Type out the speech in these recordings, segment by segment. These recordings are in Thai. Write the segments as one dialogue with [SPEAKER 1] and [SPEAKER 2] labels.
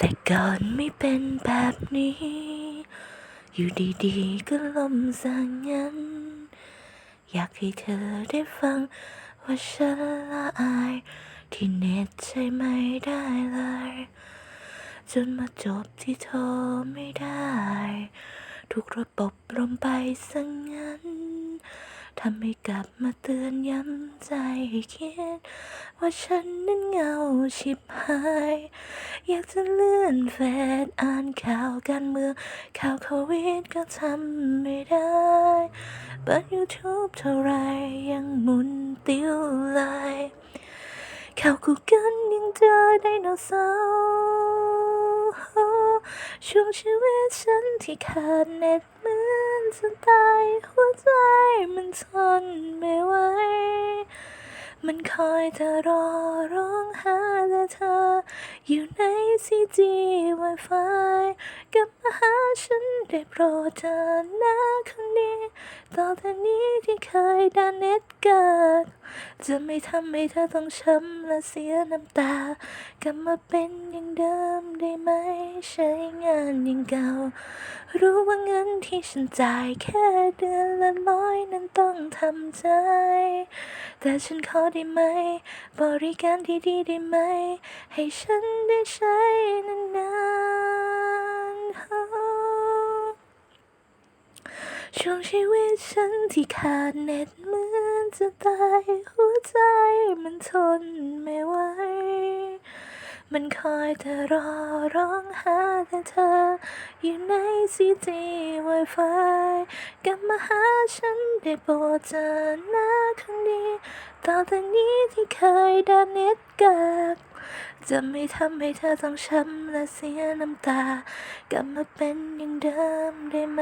[SPEAKER 1] แต่ก่อนไม่เป็นแบบนี้ อยู่ดีๆ ก็ลมสังงั้นอยากให้เธอได้ฟัง ว่าฉันละอาย ที่เน็ตใช้ไม่ได้เลย จนมาจบที่โทรไม่ได้ ทุกระบบลมไปสังงั้น ทำให้กลับมาเตือนย้ำใจให้คิด ว่าฉันนั้นเหงาชิบหาย อยากจะเลื่อนเฟซอ่านข่าวการเมือง ข่าวโควิดก็ทำไม่ได้เปิด YouTube เท่าไรยังหมุนติ้วเลข่าวกูกิลยังเจอไดโนเสาร์ช่วงชีวิตฉันที่ขาดเน็ตมือ นจะตายหัวใจมันทนไม่ไหว มันคอยจะรอร้องหาแต่เธอ อยู่ในซีจีไวไฟกับ หาฉันได้โปรดเธอหน้าคนนี้ต่อแต่นี้ที่เคยดันเน็ตเกิด จะไม่ทำให้เธอต้องช้ำและเสียน้ำตา กลับมาเป็นอย่างเดิมได้ไหม ใช้งานอย่างเก่า รู้ว่าเงินที่ฉันจ่ายแค่เดือนละร้อยนั้นต้องทำใจ แต่ฉันขอได้ไหม บริการที่ดีได้ไหม ให้ฉันได้ใช้นานๆ ช่วงชีวิตฉันที่ขาดเน็ตเหมือนจะตายหัวใจมันทนไม่ไหว มันคอยแต่รอร้องหาแต่เธอ อยู่ในซีจีไวไฟกลับมาหาฉันได้โปรดเจอหน้าคนดีต่อแต่นี้ที่เคยดันเน็ตกัก จะไม่ทำให้เธอต้องช้ำและเสียน้ำตา กลับมาเป็นอย่างเดิมได้ไหม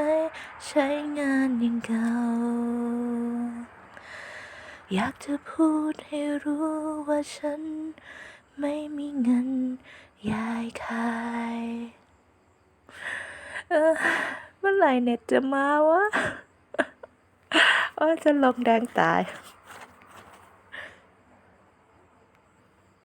[SPEAKER 1] ใช้งานอย่างเก่า อยากจะพูดให้รู้ว่าฉัน ไม่มีเงินยายขายเออเมื่อไหร่เน็ตจะมาวะ โอ้จะลงแดงตาย